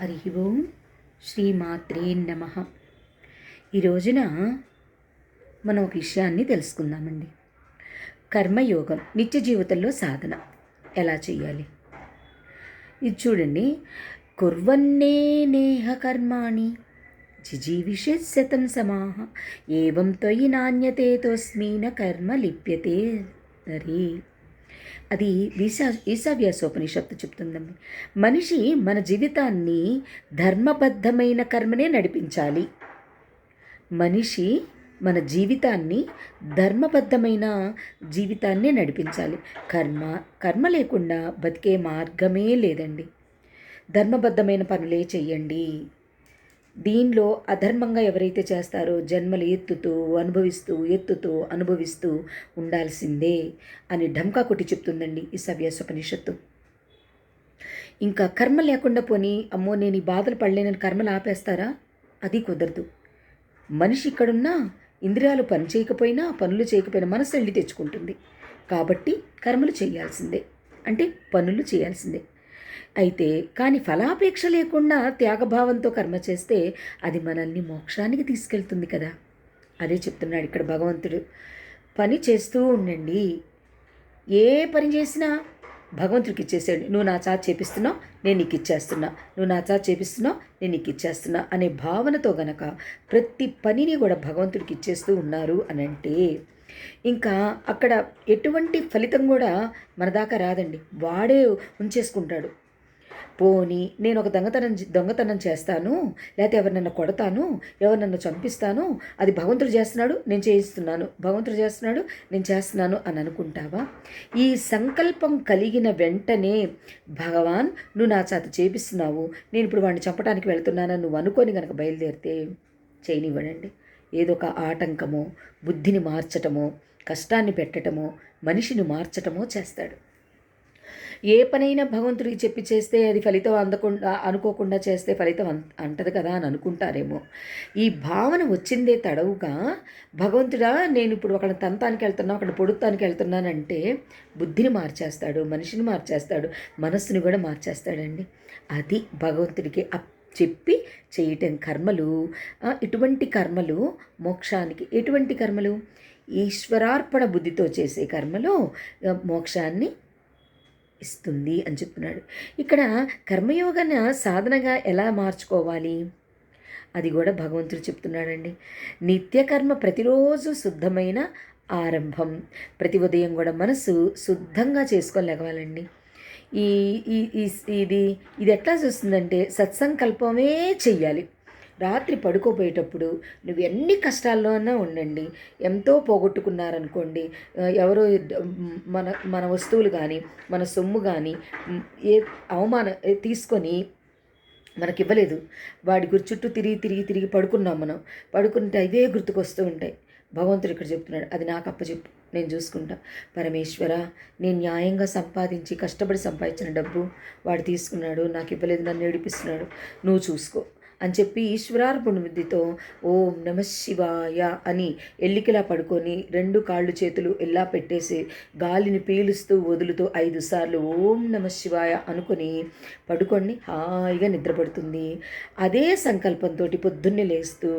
హరి ఓం శ్రీమాత్రే నమ. ఈ రోజున మనం ఒక విషయాన్ని తెలుసుకుందామండి. కర్మయోగం నిత్య జీవితంలో సాధన ఎలా చేయాలి ఇది చూడండి. కుర్వన్నే నేహ కర్మాణి జిజీవిషే శతం సమాహ ఏవం త్వయి నాణ్యతేతోస్మిన కర్మ లిప్యతే హరి అది ఈశా ఈశావ్యాసోపనిషత్తు చెప్తుందండి. మనిషి మన జీవితాన్ని ధర్మబద్ధమైన కర్మనే నడిపించాలి. మనిషి మన జీవితాన్ని ధర్మబద్ధమైన జీవితాన్నే నడిపించాలి. కర్మ కర్మ లేకుండా బతికే మార్గమే లేదండి. ధర్మబద్ధమైన పనులే చెయ్యండి. దీనిలో అధర్మంగా ఎవరైతే చేస్తారో జన్మలు ఎత్తుతూ అనుభవిస్తూ ఎత్తుతూ అనుభవిస్తూ ఉండాల్సిందే అని ఢంకా కొట్టి చెప్తుందండి ఈ సవ్యాసోపనిషత్తు. ఇంకా కర్మ లేకుండా పోని అమ్మో నేను ఈ బాధలు పడలేనని కర్మలు ఆపేస్తారా? అది కుదరదు. మనిషి ఇక్కడున్నా ఇంద్రియాలు పని చేయకపోయినా పనులు చేయకపోయినా మనసు వెళ్ళి తెచ్చుకుంటుంది. కాబట్టి కర్మలు చేయాల్సిందే. అంటే పనులు చేయాల్సిందే. అయితే కానీ ఫలాపేక్ష లేకుండా త్యాగభావంతో కర్మ చేస్తే అది మనల్ని మోక్షానికి తీసుకెళ్తుంది కదా. అదే చెప్తున్నాడు ఇక్కడ భగవంతుడు. పని చేస్తూ ఉండండి. ఏ పని చేసినా భగవంతుడికి ఇచ్చేసాడు నువ్వు నా చాట్ చేపిస్తున్నావు నేను నీకు ఇచ్చేస్తున్నా. నువ్వు నా చాట్ చేపిస్తున్నావు నేను నీకు ఇచ్చేస్తున్నా అనే భావనతో గనక ప్రతి పనిని కూడా భగవంతుడికి ఇచ్చేస్తూ ఉన్నారు అని అంటే ఇంకా అక్కడ ఎటువంటి ఫలితం కూడా మన దాకా రాదండి. వాడే ఉంచేసుకుంటాడు. పోని నేను ఒక దొంగతనం దొంగతనం చేస్తాను లేకపోతే ఎవరినన్నా కొడతాను ఎవరినన్నా చంపిస్తాను అది భగవంతుడు చేస్తున్నాడు నేను చేయిస్తున్నాను. భగవంతుడు చేస్తున్నాడు నేను చేస్తున్నాను అని అనుకుంటావా? ఈ సంకల్పం కలిగిన వెంటనే భగవాన్ నువ్వు నా చేత చేపిస్తున్నావు. నేను ఇప్పుడు వాడిని చంపడానికి వెళ్తున్నానని నువ్వు అనుకొని కనుక బయలుదేరితే చేయనివ్వడండి ఏదో ఒక ఆటంకమో బుద్ధిని మార్చటమో కష్టాన్ని పెట్టటమో మనిషిని మార్చటమో చేస్తాడు. ఏ పనైనా భగవంతుడికి చెప్పి చేస్తే అది ఫలితం అందకుండా అనుకోకుండా చేస్తే ఫలితం అంటది కదా అని అనుకుంటారేమో. ఈ భావన వచ్చిందే తడవుగా భగవంతుడా నేను ఇప్పుడు అక్కడ తంతానికి వెళ్తున్నా అక్కడ పొడుతానికి వెళ్తున్నానంటే బుద్ధిని మార్చేస్తాడు మనిషిని మార్చేస్తాడు మనస్సుని కూడా మార్చేస్తాడండి. అది భగవంతుడికి అప్ చెప్పి చేయటం కర్మలు. ఇటువంటి కర్మలు మోక్షానికి ఎటువంటి కర్మలు? ఈశ్వరార్పణ బుద్ధితో చేసే కర్మలు మోక్షాన్ని ఇస్తుంది అని చెప్తున్నాడు ఇక్కడ కర్మయోగన సాధనగా ఎలా మార్చుకోవాలి? అది కూడా భగవంతుడు చెప్తున్నాడండి. నిత్యకర్మ ప్రతిరోజు శుద్ధమైన ఆరంభం. ప్రతి ఉదయం కూడా మనసు శుద్ధంగా చేసుకోలేగవాలండి ఈ ఇది ఇది ఎట్లా చూస్తుందంటే సత్సంకల్పమే చెయ్యాలి. రాత్రి పడుకోపోయేటప్పుడు నువ్వు ఎన్ని కష్టాల్లోనే ఉండండి. ఎంతో పోగొట్టుకున్నారనుకోండి ఎవరో మన మన వస్తువులు కానీ మన సొమ్ము కానీ ఏ అవమాన తీసుకొని మనకి ఇవ్వలేదు వాడి గురి చుట్టూ తిరిగి తిరిగి తిరిగి పడుకున్నాం మనం. పడుకుంటే అవే గుర్తుకొస్తూ ఉంటాయి. భగవంతుడు ఇక్కడ చెప్తున్నాడు అది నాకు అప్పచెప్పు నేను చూసుకుంటా. పరమేశ్వర నేను న్యాయంగా సంపాదించి కష్టపడి సంపాదించిన డబ్బు వాడు తీసుకున్నాడు నాకు ఇవ్వలేదు నన్ను ఏడిపిస్తున్నాడు. నువ్వు చూసుకో. అని చెప్పి ఈశ్వరార్పణ బుద్ధితో ఓం నమ శివాయ అని ఎల్లికిలా పడుకొని రెండు కాళ్ళు చేతులు ఎలా పెట్టేసి గాలిని పీలుస్తూ వదులుతూ ఐదు సార్లు ఓం నమ శివాయ అనుకొని పడుకొని హాయిగా నిద్రపడుతుంది. అదే సంకల్పంతో పొద్దున్నే లేస్తూ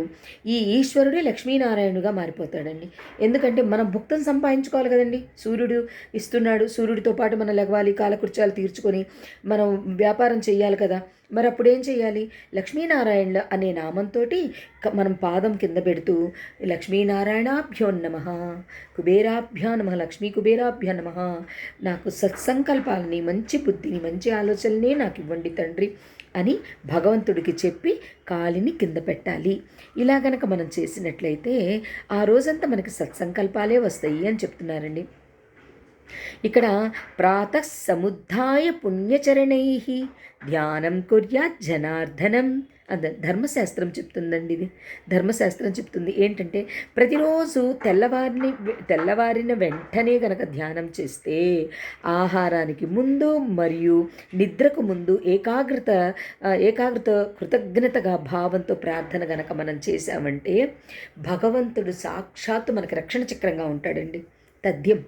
ఈ ఈశ్వరుడే లక్ష్మీనారాయణుగా మారిపోతాడండి. ఎందుకంటే మనం భుక్తం సంపాదించుకోవాలి కదండి. సూర్యుడు ఇస్తున్నాడు. సూర్యుడితో పాటు మనం లెగవాలి కాలకృత్యాలు తీర్చుకొని మనం వ్యాపారం చేయాలి కదా. మరి అప్పుడు ఏం చేయాలి లక్ష్మీనారాయణ అనే నామంతో మనం పాదం కింద పెడుతూ లక్ష్మీనారాయణాభ్యో నమ కుబేరాభ్యా నమ లక్ష్మీ కుబేరాభ్య నమ నాకు సత్సంకల్పాలని మంచి బుద్ధిని మంచి ఆలోచనలే నాకు ఇవ్వండి తండ్రి అని భగవంతుడికి చెప్పి కాలిని కింద పెట్టాలి. ఇలా గనక మనం చేసినట్లయితే ఆ రోజంతా మనకి సత్సంకల్పాలే వస్తాయి అని చెప్తున్నారండి. ఇక్కడ ప్రాత సముద్ధాయ పుణ్యచరణై. ధ్యానం కుర్యా జనార్దనం. అద ధర్మశాస్త్రం చెప్తుందండి ఇది. ధర్మశాస్త్రం చెప్తుంది. ఏంటంటే ప్రతిరోజు తెల్లవారిని తెల్లవారిన వెంటనే గనక ధ్యానం చేస్తే ఆహారానికి ముందు మరియు నిద్రకు ముందు ఏకాగ్రత ఏకాగ్రత కృతజ్ఞతగా భావంతో ప్రార్థన గనక మనం చేశామంటే భగవంతుడు సాక్షాత్తు మనకి రక్షణ చక్రంగా ఉంటాడండి. తథ్యం.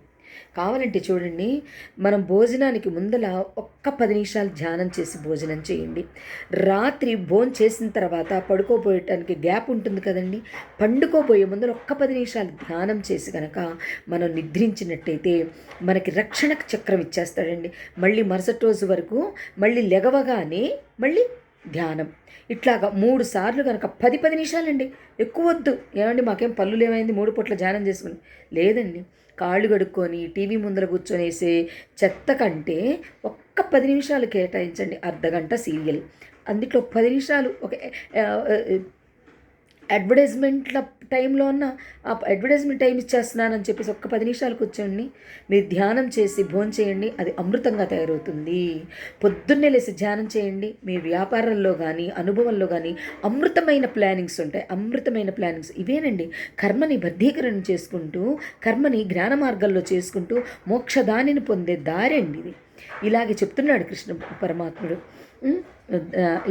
కావాలంటే చూడండి మనం భోజనానికి ముందల ఒక్క పది నిమిషాలు ధ్యానం చేసి భోజనం చేయండి. రాత్రి భోజనం చేసిన తర్వాత పడుకోబోయటానికి గ్యాప్ ఉంటుంది కదండి. పండుకోబోయే ముందర ఒక్క పది నిమిషాలు ధ్యానం చేసి కనుక మనం నిద్రించినట్టయితే మనకి రక్షణ చక్రం ఇచ్చేస్తాడండి. మళ్ళీ మరుసటి రోజు వరకు మళ్ళీ లెగవగానే మళ్ళీ ధ్యానం. ఇట్లాగా మూడు సార్లు కనుక పది పది నిమిషాలండి. ఎక్కువ వద్దు. ఏమండి మాకేం పళ్ళు లేమైంది మూడు పూట్ల ధ్యానం చేసుకుని. లేదండి. కాళ్ళు కడుక్కొని టీవీ ముందర కూర్చొనేసే చెత్త కంటే ఒక్క పది నిమిషాలు కేటాయించండి అర్ధగంట సీరియల్. అందుట్లో పది నిమిషాలు ఒక అడ్వర్టైజ్మెంట్ల టైంలో ఉన్న ఆ అడ్వర్టైజ్మెంట్ టైం ఇచ్చేస్తున్నానని చెప్పేసి ఒక్క పది నిమిషాలు కూర్చోండి మీరు ధ్యానం చేసి భోజనం చేయండి. అది అమృతంగా తయారవుతుంది. పొద్దున్నే లేసి ధ్యానం చేయండి. మీ వ్యాపారంలో కానీ అనుభవంలో కానీ అమృతమైన ప్లానింగ్స్ ఉంటాయి. అమృతమైన ప్లానింగ్స్ ఇవేనండి. కర్మని బద్ధీకరణ చేసుకుంటూ కర్మని జ్ఞాన మార్గాల్లో చేసుకుంటూ మోక్షదానిని పొందే దారి అండి ఇది. ఇలాగే చెప్తున్నాడు కృష్ణ పరమాత్ముడు.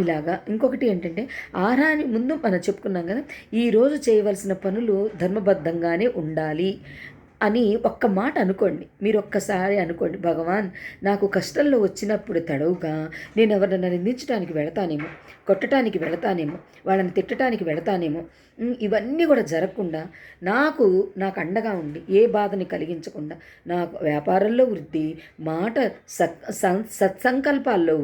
ఇలాగా. ఇంకొకటి ఏంటంటే ఆహారాన్ని ముందు మనం చెప్పుకున్నాం కదా ఈరోజు చేయవలసిన పనులు ధర్మబద్ధంగానే ఉండాలి అని ఒక్క మాట అనుకోండి. మీరు ఒక్కసారి అనుకోండి భగవాన్ నాకు కష్టంలో వచ్చినప్పుడు తడవుగా నేను ఎవరినైనా నిందించడానికి వెళతానేమో. కొట్టడానికి వెళతానేమో వాళ్ళని తిట్టడానికి వెళతానేమో ఇవన్నీ కూడా జరగకుండా నాకు నాకు అండగా ఉండి ఏ బాధని కలిగించకుండా నాకు వ్యాపారంలో వృద్ధి మాట సత్ సత్సంకల్పాల్లో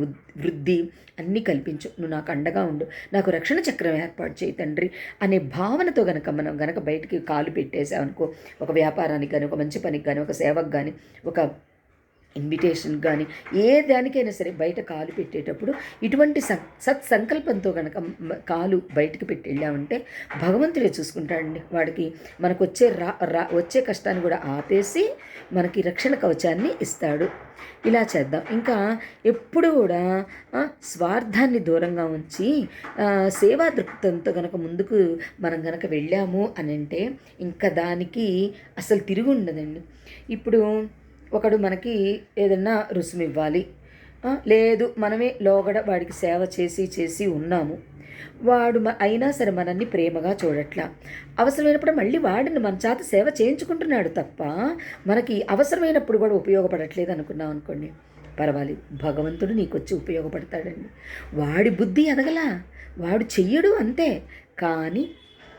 వృద్ధి అన్నీ కల్పించు. నువ్వు నాకు అండగా ఉండు. నాకు రక్షణ చక్రం ఏర్పాటు చేయి తండ్రి అనే భావనతో గనక మనం గనక బయటికి కాలు పెట్టేసామనుకో ఒక వ్యాపారానికి కానీ ఒక మంచి పనికి కానీ ఒక సేవకు కానీ ఒక ఇన్విటేషన్ కానీ ఏ దానికైనా సరే బయట కాలు పెట్టేటప్పుడు ఇటువంటి సత్ సంకల్పంతో కనుక కాలు బయటకు పెట్టి వెళ్ళామంటే భగవంతుడే చూసుకుంటాడండి. వాడికి మనకు వచ్చే రా రా వచ్చే కష్టాన్ని కూడా ఆపేసి మనకి రక్షణ కవచాన్ని ఇస్తాడు. ఇలా చేద్దాం. ఇంకా ఎప్పుడు కూడా స్వార్థాన్ని దూరంగా ఉంచి సేవా దృక్పథంతో కనుక ముందుకు మనం కనుక వెళ్ళాము అని అంటే ఇంకా దానికి అసలు తిరిగి ఉండదండి ఇప్పుడు ఒకడు మనకి ఏదన్నా రుసుము ఇవ్వాలి లేదు మనమే లోగడ వాడికి సేవ చేసి చేసి ఉన్నాము. వాడు అయినా సరే మనల్ని ప్రేమగా చూడట్లా. అవసరమైనప్పుడు మళ్ళీ వాడిని మన చేత సేవ చేయించుకుంటున్నాడు తప్ప మనకి అవసరమైనప్పుడు కూడా ఉపయోగపడట్లేదు అనుకున్నాం అనుకోండి. పర్వాలేదు భగవంతుడు నీకు వచ్చి ఉపయోగపడతాడండి. వాడి బుద్ధి ఎదగల? వాడు చెయ్యడు అంతే. కానీ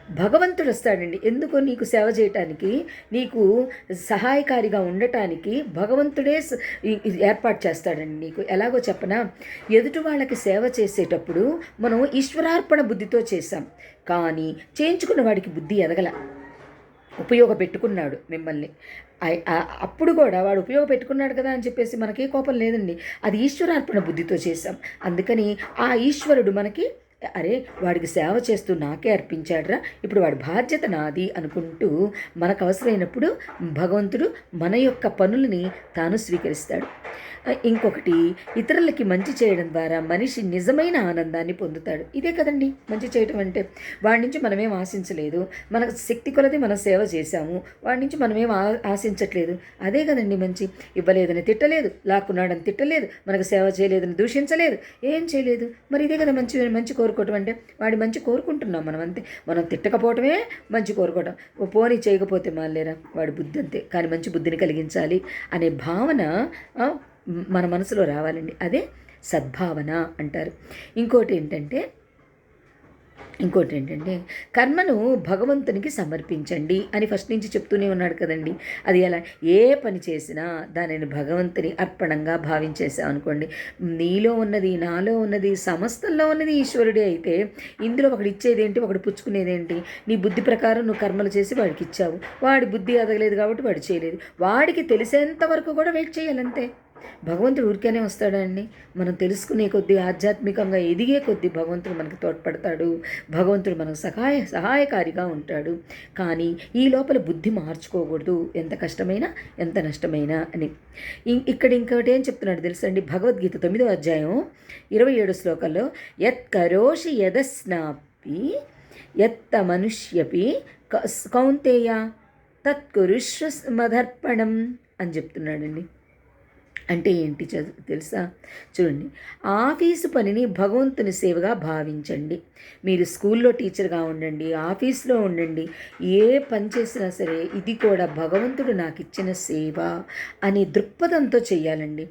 భగవంతుడు వస్తాడండి ఎందుకో నీకు సేవ చేయటానికి నీకు సహాయకారిగా ఉండటానికి భగవంతుడే ఏర్పాటు చేస్తాడండి నీకు. ఎలాగో చెప్పనా? ఎదుటి వాళ్ళకి సేవ చేసేటప్పుడు మనం ఈశ్వరార్పణ బుద్ధితో చేశాం. కానీ చేయించుకున్న వాడికి బుద్ధి ఎదగల. ఉపయోగపెట్టుకున్నాడు మిమ్మల్ని. అప్పుడు కూడా వాడు ఉపయోగపెట్టుకున్నాడు కదా అని చెప్పేసి మనకి కోపం లేదండి. అది ఈశ్వరార్పణ బుద్ధితో చేశాం. అందుకని ఆ ఈశ్వరుడు మనకి అరే వాడికి సేవ చేస్తూ నాకే అర్పించాడ్రా ఇప్పుడు వాడి బాధ్యత నాది అనుకుంటూ మనకు అవసరమైనప్పుడు భగవంతుడు మన యొక్క పనులని తాను స్వీకరిస్తాడు. ఇంకొకటి ఇతరులకి మంచి చేయడం ద్వారా మనిషి నిజమైన ఆనందాన్ని పొందుతాడు. ఇదే కదండి మంచి చేయటం అంటే. వాడి నుంచి మనమేం ఆశించలేదు. మనకు శక్తి కొలది మనం సేవ చేశాము. వాడి నుంచి మనమేం ఆశించట్లేదు. అదే కదండి మంచి. ఇవ్వలేదని తిట్టలేదు. లాక్కున్నాడని తిట్టలేదు. మనకు సేవ చేయలేదని దూషించలేదు. ఏం చేయలేదు? మరి ఇదే కదా మంచి మంచి కోరుకోవటం అంటే. వాడి మంచి కోరుకుంటున్నాం మనం అంతే. మనం తిట్టకపోవటమే మంచి కోరుకోవటం. పోనీ చేయకపోతే మాలేరా వాడి బుద్ధి అంతే. కానీ మంచి బుద్ధిని కలిగించాలి అనే భావన మన మనసులో రావాలండి. అదే సద్భావన అంటారు. ఇంకోటి ఏంటంటే ఇంకోటి ఏంటంటే కర్మను భగవంతునికి సమర్పించండి అని ఫస్ట్ నుంచి చెప్తూనే ఉన్నాడు కదండి. అది ఎలా? ఏ పని చేసినా దానిని భగవంతుని అర్పణంగా భావించేసాం అనుకోండి. నీలో ఉన్నది నాలో ఉన్నది సమస్తంలో ఉన్నది ఈశ్వరుడే అయితే ఇందులో ఒకటి ఇచ్చేదేంటి ఒకటి నీ బుద్ధి ప్రకారం నువ్వు కర్మలు చేసి వాడికి ఇచ్చావు. వాడి బుద్ధి ఎదగలేదు కాబట్టి వాడు చేయలేదు. వాడికి తెలిసేంత వరకు కూడా వెయిట్ చేయాలంతే. భగవంతుడు ఊరికేనే వస్తాడండి. మనం తెలుసుకునే కొద్దీ ఆధ్యాత్మికంగా ఎదిగే కొద్దీ భగవంతుడు మనకు తోడ్పడతాడు. భగవంతుడు మనకు సహాయ సహాయకారిగా ఉంటాడు. కానీ ఈ లోపల బుద్ధి మార్చుకోకూడదు. ఎంత కష్టమైనా ఎంత నష్టమైనా అని. ఇక్కడ ఇంకోటి ఏం చెప్తున్నాడు తెలుసండి? భగవద్గీత తొమ్మిదో అధ్యాయం ఇరవై ఏడు శ్లోకంలో యత్ కరోషి యదస్నాపి ఎత్త మనుష్యపి కౌంతేయ తత్కురుష్ మదర్పణం అని చెప్తున్నాడండి. అంటే ఏంటి తెలుసా? చూడండి. ఆఫీసు పనిని భగవంతుని సేవగా భావించండి. మీరు స్కూల్లో టీచర్గా ఉండండి ఆఫీస్లో ఉండండి ఏ పని చేసినా సరే ఇది కూడా భగవంతుడు నాకు ఇచ్చిన సేవ అనే దృక్పథంతో చేయాలండి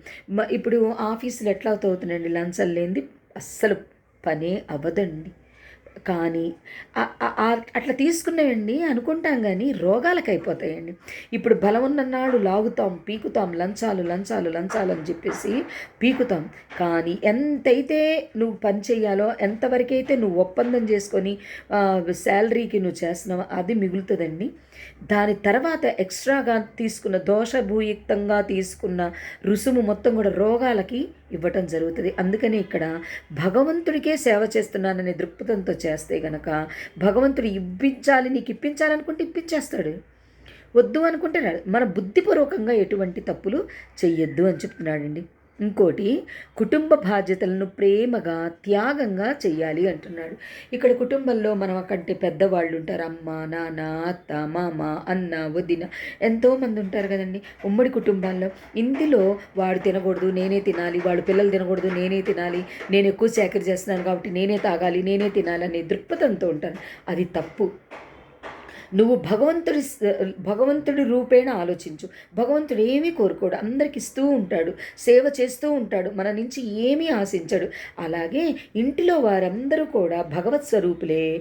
ఇప్పుడు ఆఫీసులు ఎట్లా అవుతుందండి లంచాలు లేనిది అస్సలు పనే అవ్వదండి. కానీ అట్లా తీసుకున్నవండి అనుకుంటాం కానీ రోగాలకు అయిపోతాయండి ఇప్పుడు బలం ఉన్ననాడు లాగుతాం పీకుతాం లంచాలు లంచాలు లంచాలు అని చెప్పేసి పీకుతాం. కానీ ఎంతైతే నువ్వు పని చేయాలో ఎంతవరకైతే నువ్వు ఒప్పందం చేసుకొని శాలరీకి నువ్వు చేస్తున్నావో అది మిగులుతుందండి. దాని తర్వాత ఎక్స్ట్రాగా తీసుకున్న దోషభూయుక్తంగా తీసుకున్న రుసుము మొత్తం కూడా రోగాలకి ఇవ్వటం జరుగుతుంది. అందుకని ఇక్కడ భగవంతుడికే సేవ చేస్తున్నాననే దృక్పథంతో చేస్తే గనక భగవంతుడు ఇప్పించాలి నీకు ఇప్పించాలనుకుంటే ఇప్పించేస్తాడు. వద్దు అనుకుంటే మన బుద్ధిపూర్వకంగా ఎటువంటి తప్పులు చెయ్యొద్దు అని చెప్తున్నాడండి. ఇంకోటి కుటుంబ బాధ్యతలను ప్రేమగా త్యాగంగా చేయాలి అంటున్నాడు. ఇక్కడ కుటుంబంలో మనం కంటే పెద్దవాళ్ళు ఉంటారు. అమ్మ నాన్న అత్త మామ అన్న వదిన ఎంతోమంది ఉంటారు కదండి. ఉమ్మడి కుటుంబాల్లో ఇందులో వాడు తినకూడదు నేనే తినాలి వాడు పిల్లలు తినకూడదు నేనే తినాలి నేను ఎక్కువ సేకరి చేస్తున్నాను కాబట్టి నేనే తాగాలి నేనే తినాలి అనే దృక్పథంతో ఉంటాను అది తప్పు. నువ్వు భగవంతుడి భగవంతుడి రూపేణ ఆలోచించు. భగవంతుడు ఏమీ కోరుకోడు. అందరికి ఇస్తూ ఉంటాడు. సేవ చేస్తూ ఉంటాడు. మన నుంచి ఏమీ ఆశించడు. అలాగే ఇంటిలో వారందరూ కూడా భగవత్ స్వరూపులే.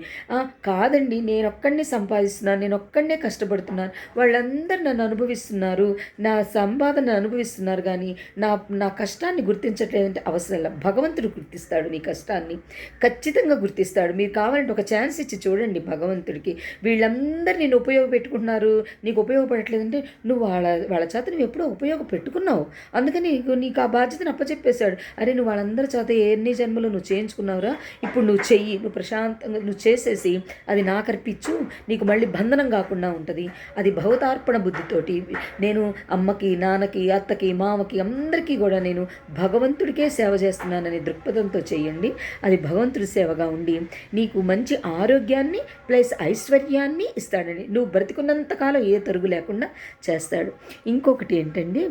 కాదండి నేను ఒక్కడిని సంపాదిస్తున్నాను నేను ఒక్కడనే కష్టపడుతున్నాను. వాళ్ళందరూ నన్ను అనుభవిస్తున్నారు. నా సంపాదన అనుభవిస్తున్నారు కానీ నా నా కష్టాన్ని గుర్తించట్లేదంటే అవసరం లేదు. భగవంతుడు గుర్తిస్తాడు నీ కష్టాన్ని. ఖచ్చితంగా గుర్తిస్తాడు. మీరు కావాలంటే ఒక ఛాన్స్ ఇచ్చి చూడండి భగవంతుడికి. వీళ్ళందరూ అందరు నేను ఉపయోగపెట్టుకుంటున్నారు నీకు ఉపయోగపడట్లేదంటే నువ్వు వాళ్ళ వాళ్ళ చేత నువ్వు ఎప్పుడో ఉపయోగపెట్టుకున్నావు అందుకని నీకు నీకు ఆ బాధ్యతను అప్పచెప్పేశాడు. అరే నువ్వు వాళ్ళందరి చేత ఎన్ని జన్మలు నువ్వు చేయించుకున్నావురా? ఇప్పుడు నువ్వు చెయ్యి నువ్వు ప్రశాంతంగా నువ్వు చేసేసి అది నాకు అర్పించు. నీకు మళ్ళీ బంధనం కాకుండా ఉంటుంది. అది భగవతార్పణ బుద్ధితోటి నేను అమ్మకి నాన్నకి అత్తకి మామకి అందరికీ కూడా నేను భగవంతుడికే సేవ చేస్తున్నానని దృక్పథంతో చేయండి అది భగవంతుడి సేవగా ఉండి నీకు మంచి ఆరోగ్యాన్ని ప్లస్ ఐశ్వర్యాన్ని చేస్తాడని. నువ్వు బ్రతికున్నంతకాలం ఏ తరుగు లేకుండా చేస్తాడు. ఇంకొకటి ఏంటండి?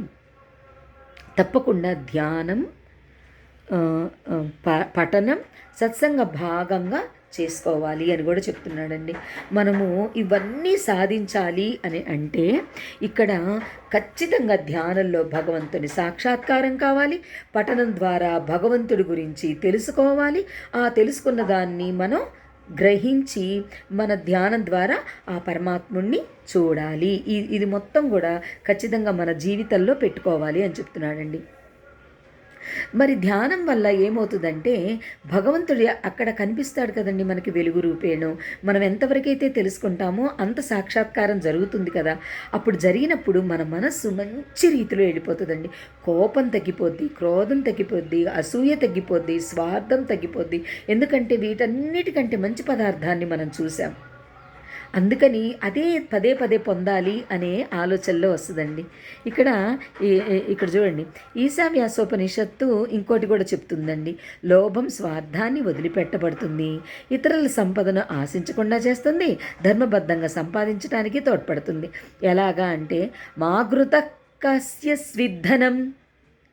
తప్పకుండా ధ్యానం ప- పఠనం సత్సంగ భాగంగా చేసుకోవాలి అని కూడా చెప్తున్నాడండి. మనము ఇవన్నీ సాధించాలి అని అంటే ఇక్కడ ఖచ్చితంగా ధ్యానంలో భగవంతుని సాక్షాత్కారం కావాలి. పఠనం ద్వారా భగవంతుడి గురించి తెలుసుకోవాలి. ఆ తెలుసుకున్న దాన్ని మనం గ్రహించి మన ధ్యానం ద్వారా ఆ పరమాత్ముణ్ణి చూడాలి. ఇది మొత్తం కూడా ఖచ్చితంగా మన జీవితంలో పెట్టుకోవాలి అని చెప్తున్నాడండి. మరి ధ్యానం వల్ల ఏమవుతుందంటే భగవంతుడు అక్కడ కనిపిస్తాడు కదండి మనకి వెలుగు రూపేణు. మనం ఎంతవరకైతే తెలుసుకుంటామో అంత సాక్షాత్కారం జరుగుతుంది కదా. అప్పుడు జరిగినప్పుడు మన మనస్సు మంచి రీతిలో వెళ్ళిపోతుందండి. కోపం తగ్గిపోద్ది క్రోధం తగ్గిపోద్ది అసూయ తగ్గిపోద్ది స్వార్థం తగ్గిపోద్ది. ఎందుకంటే వీటన్నిటికంటే మంచి పదార్థాన్ని మనం చూసాం అందుకని అదే పదే పదే పొందాలి అనే ఆలోచనలో వస్తుందండి. ఇక్కడ ఇక్కడ చూడండి. ఈశావ్యాసోపనిషత్తు ఇంకోటి కూడా చెప్తుందండి. లోభం స్వార్థాన్ని వదిలిపెట్టబడుతుంది. ఇతరుల సంపదను ఆశించకుండా చేస్తుంది. ధర్మబద్ధంగా సంపాదించడానికి తోడ్పడుతుంది. ఎలాగా అంటే మాగృత కస్య స్విద్ధనం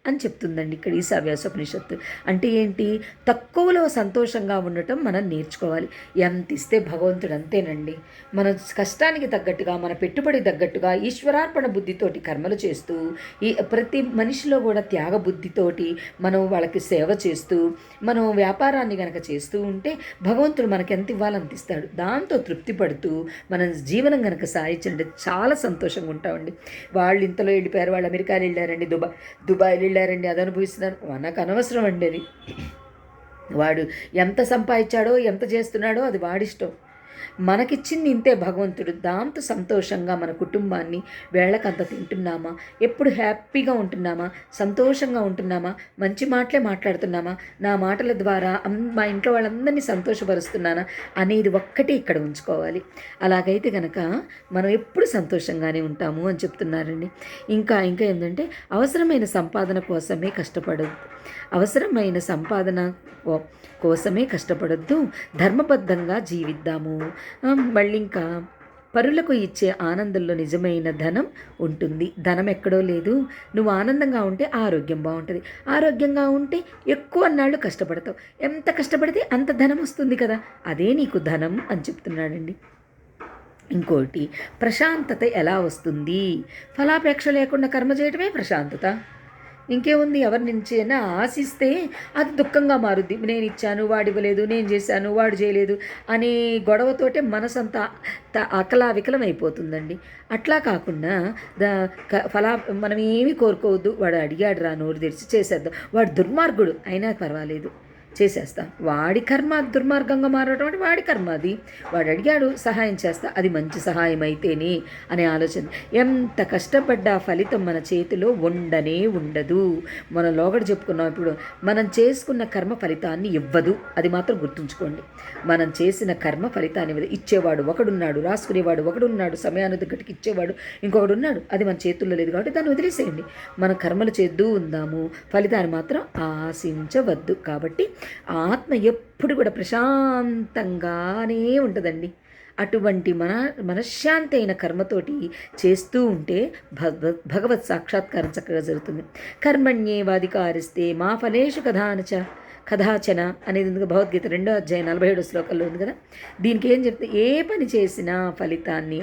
అని చెప్తుందండి ఇక్కడ ఈ సవ్యాసోపనిషత్తు. అంటే ఏంటి? తక్కువలో సంతోషంగా ఉండటం మనం నేర్చుకోవాలి. ఎంత ఇస్తే భగవంతుడు అంతేనండి. మన కష్టానికి తగ్గట్టుగా మన పెట్టుబడి తగ్గట్టుగా ఈశ్వరార్పణ బుద్ధితోటి కర్మలు చేస్తూ ఈ ప్రతి మనిషిలో కూడా త్యాగ బుద్ధితోటి మనం వాళ్ళకి సేవ చేస్తూ మనం వ్యాపారాన్ని కనుక చేస్తూ ఉంటే భగవంతుడు మనకి ఎంత ఇవ్వాలంత ఇస్తాడు. దాంతో తృప్తి పడుతూ మన జీవనం కనుక సాధించండి చాలా సంతోషంగా ఉంటామండి. వాళ్ళు ఇంతలో వెళ్ళిపోయారు వాళ్ళు అమెరికా వెళ్ళారండి దుబాయ్ దుబాయ్ వెళ్ళారండి అది అనుభవిస్తున్నాను నాకు అనవసరం అండి అది. వాడు ఎంత సంపాదించాడో ఎంత చేస్తున్నాడో అది వాడిష్టం. మనకిచ్చింది ఇంతే భగవంతుడు. దాంతో సంతోషంగా మన కుటుంబాన్ని వేళకంత తింటున్నామా? ఎప్పుడు హ్యాపీగా ఉంటున్నామా? సంతోషంగా ఉంటున్నామా? మంచి మాటలే మాట్లాడుతున్నామా? నా మాటల ద్వారా మా ఇంట్లో వాళ్ళందరినీ సంతోషపరుస్తున్నానా? అనేది ఒక్కటి ఇక్కడ ఉంచుకోవాలి. అలాగైతే కనుక మనం ఎప్పుడు సంతోషంగానే ఉంటాము అని చెప్తున్నారండి. ఇంకా ఇంకా ఏంటంటే అవసరమైన సంపాదన కోసమే కష్టపడద్దు. అవసరమైన సంపాదన కో- కోసమే కష్టపడొద్దు. ధర్మబద్ధంగా జీవిద్దాము. మళ్ళీ ఇంకా పరులకు ఇచ్చే ఆనందంలో నిజమైన ధనం ఉంటుంది. ధనం ఎక్కడో లేదు. నువ్వు ఆనందంగా ఉంటే ఆరోగ్యం బాగుంటుంది. ఆరోగ్యంగా ఉంటే ఎక్కువ నాళ్ళు కష్టపడతావు. ఎంత కష్టపడితే అంత ధనం వస్తుంది కదా. అదే నీకు ధనం అని చెప్తున్నాడండి. ఇంకోటి ప్రశాంతత ఎలా వస్తుంది? ఫలాపేక్ష లేకుండా కర్మ చేయటమే ప్రశాంతత. ఇంకేముంది? ఎవరి నుంచి అయినా ఆశిస్తే అది దుఃఖంగా మారుద్ది. నేను ఇచ్చాను వాడు ఇవ్వలేదు నేను చేశాను వాడు చేయలేదు అనే గొడవతోటే మనసంతా అకలా వికలం అయిపోతుందండి అట్లా కాకుండా ద ఫలా మనం ఏమీ కోరుకోవద్దు. వాడు అడిగాడు రా నోరు తెరిచి చేసేద్దాం. వాడు దుర్మార్గుడు అయినా పర్వాలేదు. చేసేస్తా. వాడి కర్మ దుర్మార్గంగా మారడం అంటే వాడి కర్మ అది. వాడు అడిగాడు సహాయం చేస్తా. అది మంచి సహాయం అయితేనే అనే ఆలోచన. ఎంత కష్టపడ్డా ఫలితం మన చేతిలో ఉండనే ఉండదు. మనం లోగడ చెప్పుకున్నాం ఇప్పుడు మనం చేసుకున్న కర్మ ఫలితాన్ని ఇవ్వదు. అది మాత్రం గుర్తుంచుకోండి. మనం చేసిన కర్మ ఫలితాన్ని ఇవ్వదు. ఇచ్చేవాడు ఒకడున్నాడు రాసుకునేవాడు ఒకడున్నాడు సమయానుదగ్గటికి ఇచ్చేవాడు ఇంకొకడు ఉన్నాడు అది మన చేతుల్లో లేదు కాబట్టి దాన్ని వదిలేసేయండి. మన కర్మలు చేద్దు ఉందాము. ఫలితాన్ని మాత్రం ఆశించవద్దు. కాబట్టి ఆత్మ ఎప్పుడు కూడా ప్రశాంతంగానే ఉంటుందండి. అటువంటి మన మనశ్శాంతి అయిన కర్మతోటి చేస్తూ ఉంటే భగవత్ భగవత్ సాక్షాత్కారం చక్కగా జరుగుతుంది. కర్మణ్యేవాధికారిస్తే మా ఫలేషు కథానచ కథాచన అనేది ఉంది భగవద్గీత రెండో అధ్యాయం నలభై ఏడు శ్లోకంలో ఉంది కదా. దీనికి ఏం చెప్తే ఏ పని చేసినా ఫలితాన్ని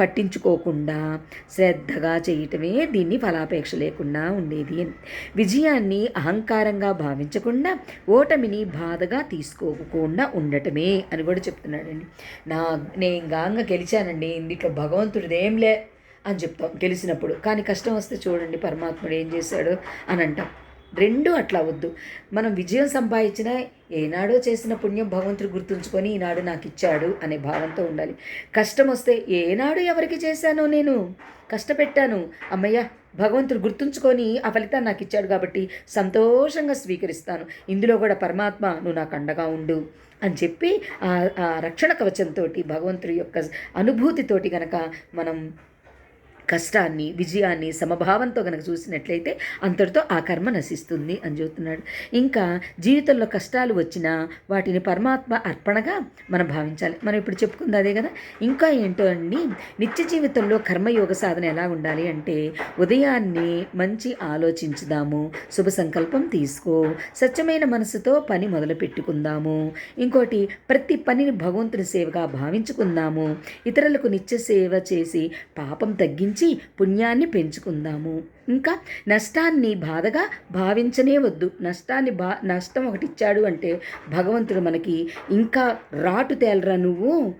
పట్టించుకోకుండా శ్రద్ధగా చేయటమే దీన్ని ఫలాపేక్ష లేకుండా ఉండేది అని. విజయాన్ని అహంకారంగా భావించకుండా ఓటమిని బాధగా తీసుకోకుండా ఉండటమే అని కూడా చెప్తున్నాడండి. నా నేను గాంగ గెలిచానండి ఇందులో భగవంతుడిదేం లే అని చెప్తాం గెలిచినప్పుడు. కానీ కష్టం వస్తే చూడండి పరమాత్ముడు ఏం చేశాడు అని అంటాం. రెండు అట్లా వద్దు. మనం విజయం సంపాదించిన ఏనాడో చేసిన పుణ్యం భగవంతుడు గుర్తుంచుకొని ఈనాడు నాకు ఇచ్చాడు అనే భావంతో ఉండాలి. కష్టం వస్తే ఏనాడు ఎవరికి చేశానో నేను? కష్టపెట్టాను. అమ్మయ్య భగవంతుడు గుర్తుంచుకొని ఆ ఫలితాన్ని నాకు ఇచ్చాడు కాబట్టి సంతోషంగా స్వీకరిస్తాను. ఇందులో కూడా పరమాత్మ నువ్వు నాకు అండగా ఉండు అని చెప్పి ఆ రక్షణ కవచంతో భగవంతుడి యొక్క అనుభూతితోటి కనుక మనం కష్టాన్ని విజయాన్ని సమభావంతో కనుక చూసినట్లయితే అంతటితో ఆ కర్మ నశిస్తుంది అని చెబుతున్నాడు. ఇంకా జీవితంలో కష్టాలు వచ్చినా వాటిని పరమాత్మ అర్పణగా మనం భావించాలి. మనం ఇప్పుడు చెప్పుకుంది అదే కదా? ఇంకా ఏంటో అండి నిత్య జీవితంలో కర్మయోగ సాధన ఎలా ఉండాలి అంటే ఉదయాన్నే మంచి ఆలోచించుదాము శుభ సంకల్పం తీసుకో స్వచ్ఛమైన మనసుతో పని మొదలు పెట్టుకుందాము ఇంకోటి ప్రతి పనిని భగవంతుని సేవగా భావించుకుందాము ఇతరులకు నిత్య సేవ చేసి పాపం తగ్గించి నుంచి పుణ్యాన్ని పెంచుకుందాము. ఇంకా నష్టాన్ని బాధగా భావించనే వద్దు. నష్టాన్ని బా నష్టం ఒకటి ఇచ్చాడు అంటే భగవంతుడు మనకి ఇంకా రాటు తేలరా నువ్వు?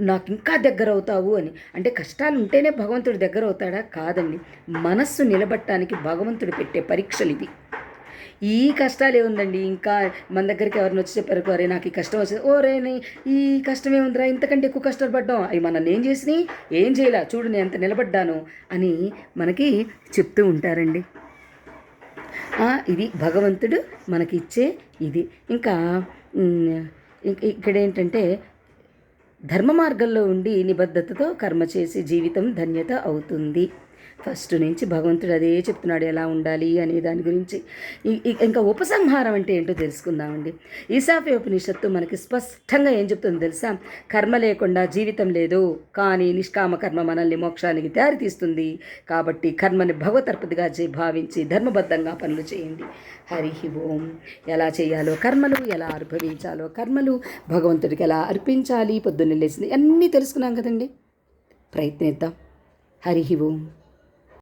నాకు ఇంకా దగ్గర అవుతావు అని. అంటే కష్టాలు ఉంటేనే భగవంతుడు దగ్గర అవుతాడా కాదండి. మనస్సు నిలబట్టడానికి భగవంతుడు పెట్టే పరీక్షలు ఇవి ఈ కష్టాలు ఏముందండి ఇంకా మన దగ్గరికి ఎవరిని వచ్చి చెప్పారు అరే నాకు ఈ కష్టం వచ్చింది. ఓరే ఈ కష్టం ఏముందిరా ఇంతకంటే ఎక్కువ కష్టాలు పడ్డాం అవి మన నేను చేసినాయి ఏం చేయలే చూడు నేను ఎంత నిలబడ్డాను అని మనకి చెప్తూ ఉంటారండి. ఇది భగవంతుడు మనకిచ్చే ఇది. ఇంకా ఇక్కడ ఏంటంటే ధర్మ మార్గంలో ఉండి నిబద్ధతతో కర్మ చేసి జీవితం ధన్యత అవుతుంది. ఫస్ట్ నుంచి భగవంతుడు అదే చెప్తున్నాడు ఎలా ఉండాలి అనే దాని గురించి. ఇంకా ఉపసంహారం అంటే ఏంటో తెలుసుకుందామండి. ఈశాఫ్య ఉపనిషత్తు మనకి స్పష్టంగా ఏం చెప్తుందో తెలుసా? కర్మ లేకుండా జీవితం లేదు కానీ నిష్కామ కర్మ మనల్ని మోక్షానికి దారితీస్తుంది. కాబట్టి కర్మని భగవతర్పతిగా భావించి ధర్మబద్ధంగా పనులు చేయండి. హరి ఓం. ఎలా చేయాలో కర్మలు ఎలా అనుభవించాలో కర్మలు భగవంతుడికి ఎలా అర్పించాలి పొద్దున్నే లేచింది అన్నీ తెలుసుకున్నాం కదండి. ప్రయత్నిద్దాం. హరి ఓం.